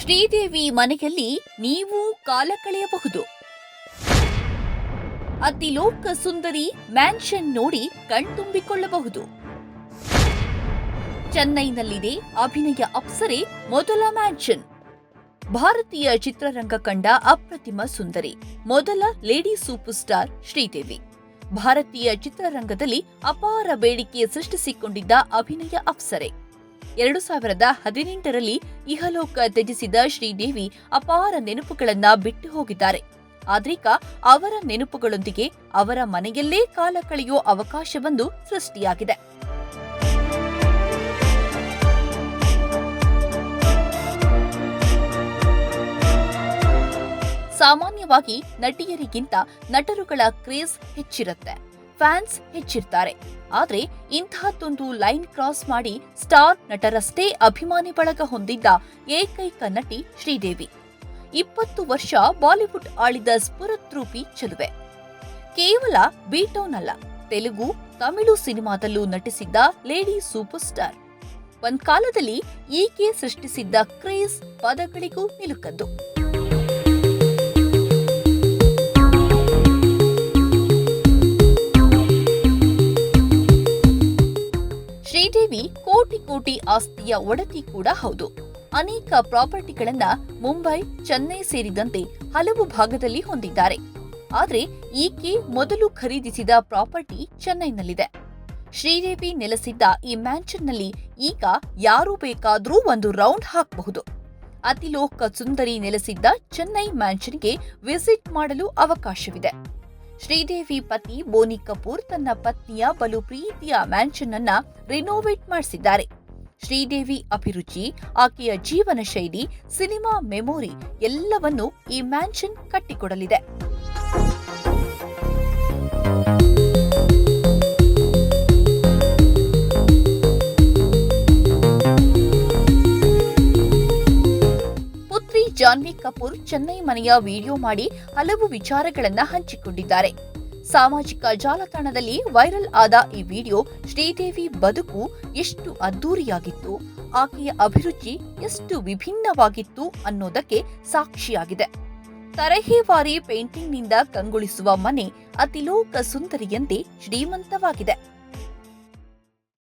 ಶ್ರೀದೇವಿ ಮನೆಯಲ್ಲಿ ನೀವು ಕಾಲ ಕಳೆಯಬಹುದು. ಅತಿಲೋಕ ಸುಂದರಿ ಮ್ಯಾನ್ಷನ್ ನೋಡಿ ಕಣ್ತುಂಬಿಕೊಳ್ಳಬಹುದು ಚೆನ್ನೈನಲ್ಲಿದೆ ಅಭಿನಯ ಅಪ್ಸರೆ ಮೊದಲ ಮ್ಯಾನ್ಷನ್. ಭಾರತೀಯ ಚಿತ್ರರಂಗ ಕಂಡ ಅಪ್ರತಿಮ ಸುಂದರಿ, ಮೊದಲ ಲೇಡಿ ಸೂಪರ್ ಸ್ಟಾರ್ ಶ್ರೀದೇವಿ. ಭಾರತೀಯ ಚಿತ್ರರಂಗದಲ್ಲಿ ಅಪಾರ ಬೇಡಿಕೆ ಸೃಷ್ಟಿಸಿಕೊಂಡಿದ್ದ ಅಭಿನಯ ಅಪ್ಸರೆ. ಎರಡು ಸಾವಿರದ ಹದಿನೆಂಟರಲ್ಲಿ ಇಹಲೋಕ ತ್ಯಜಿಸಿದ ಶ್ರೀದೇವಿ ಅಪಾರ ನೆನಪುಗಳನ್ನ ಬಿಟ್ಟು ಹೋಗಿದ್ದಾರೆ. ಆದ್ರೀಕ ಅವರ ನೆನಪುಗಳೊಂದಿಗೆ ಅವರ ಮನೆಯಲ್ಲೇ ಕಾಲ ಕಳೆಯುವ ಅವಕಾಶವೊಂದು ಸೃಷ್ಟಿಯಾಗಿದೆ. ಸಾಮಾನ್ಯವಾಗಿ ನಟಿಯರಿಗಿಂತ ನಟರುಗಳ ಕ್ರೇಜ್ ಹೆಚ್ಚಿರುತ್ತೆ. ಫ್ಯಾನ್ಸ್ ಹೆಚ್ಚಿರ್ತಾರೆ. ಆದ್ರೆ ಇಂತಹದ್ದೊಂದು ಲೈನ್ ಕ್ರಾಸ್ ಮಾಡಿ ಸ್ಟಾರ್ ನಟರಷ್ಟೇ ಅಭಿಮಾನಿ ಬಳಗ ಹೊಂದಿದ್ದ ಏಕೈಕ ನಟಿ ಶ್ರೀದೇವಿ. ಇಪ್ಪತ್ತು ವರ್ಷ ಬಾಲಿವುಡ್ ಆಳಿದ ಸ್ಫುರದ್ರೂಪಿ ಚೆಲುವೆ. ಕೇವಲ ಬೀಟೌನ್ ಅಲ್ಲ, ತೆಲುಗು, ತಮಿಳು ಸಿನಿಮಾದಲ್ಲೂ ನಟಿಸಿದ್ದ ಲೇಡಿ ಸೂಪರ್ ಸ್ಟಾರ್ ಒಂದ್ ಕಾಲದಲ್ಲಿ ಈಕೆ ಸೃಷ್ಟಿಸಿದ್ದ ಕ್ರೇಜ್ ಪದಗಳಿಗೂ ನಿಲುಕದ್ದು ಕೋಟಿ ಕೋಟಿ ಆಸ್ತಿಯ ಒಡತಿ ಕೂಡ ಹೌದು. ಅನೇಕ ಪ್ರಾಪರ್ಟಿಗಳನ್ನ ಮುಂಬೈ, ಚೆನ್ನೈ ಸೇರಿದಂತೆ ಹಲವು ಭಾಗದಲ್ಲಿ ಹೊಂದಿದ್ದಾರೆ. ಆದರೆ ಈಕೆ ಮೊದಲು ಖರೀದಿಸಿದ ಪ್ರಾಪರ್ಟಿ ಚೆನ್ನೈನಲ್ಲಿದೆ. ಶ್ರೀದೇವಿ ನೆಲೆಸಿದ್ದ ಈ ಮ್ಯಾನ್ಷನ್ನಲ್ಲಿ ಈಗ ಯಾರು ಬೇಕಾದರೂ ಒಂದು ರೌಂಡ್ ಹಾಕಬಹುದು. ಅತಿಲೋಕ ಸುಂದರಿ ನೆಲೆಸಿದ್ದ ಚೆನ್ನೈ ಮ್ಯಾನ್ಷನ್ಗೆ ವಿಸಿಟ್ ಮಾಡಲು ಅವಕಾಶವಿದೆ. ಶ್ರೀದೇವಿ ಪತಿ ಬೋನಿ ಕಪೂರ್ ತನ್ನ ಪತ್ನಿಯ ಬಲು ಪ್ರೀತಿಯ ಮ್ಯಾನ್ಷನ್ ಅನ್ನ ರಿನೋವೇಟ್ ಮಾಡಿಸಿದ್ದಾರೆ. ಶ್ರೀದೇವಿ ಅಭಿರುಚಿ, ಆಕೆಯ ಜೀವನ ಶೈಲಿ, ಸಿನಿಮಾ ಮೆಮೊರಿ ಎಲ್ಲವನ್ನೂ ಈ ಮ್ಯಾನ್ಷನ್ ಕಟ್ಟಿಕೊಡಲಿದೆ. ಜಾನ್ವಿ ಕಪೂರ್ ಚೆನ್ನೈ ಮನೆಯ ವಿಡಿಯೋ ಮಾಡಿ ಹಲವು ವಿಚಾರಗಳನ್ನು ಹಂಚಿಕೊಂಡಿದ್ದಾರೆ. ಸಾಮಾಜಿಕ ಜಾಲತಾಣದಲ್ಲಿ ವೈರಲ್ ಆದ ಈ ವಿಡಿಯೋ ಶ್ರೀದೇವಿ ಬದುಕು ಎಷ್ಟು ಅದ್ದೂರಿಯಾಗಿತ್ತು, ಆಕೆಯ ಅಭಿರುಚಿ ಎಷ್ಟು ವಿಭಿನ್ನವಾಗಿತ್ತು ಅನ್ನೋದಕ್ಕೆ ಸಾಕ್ಷಿಯಾಗಿದೆ. ತರಹೇವಾರಿ ಪೇಂಟಿಂಗ್ನಿಂದ ಕಂಗೊಳಿಸುವ ಮನೆ ಅತಿಲೋಕ ಸುಂದರಿಯಂತೆ ಶ್ರೀಮಂತವಾಗಿದೆ.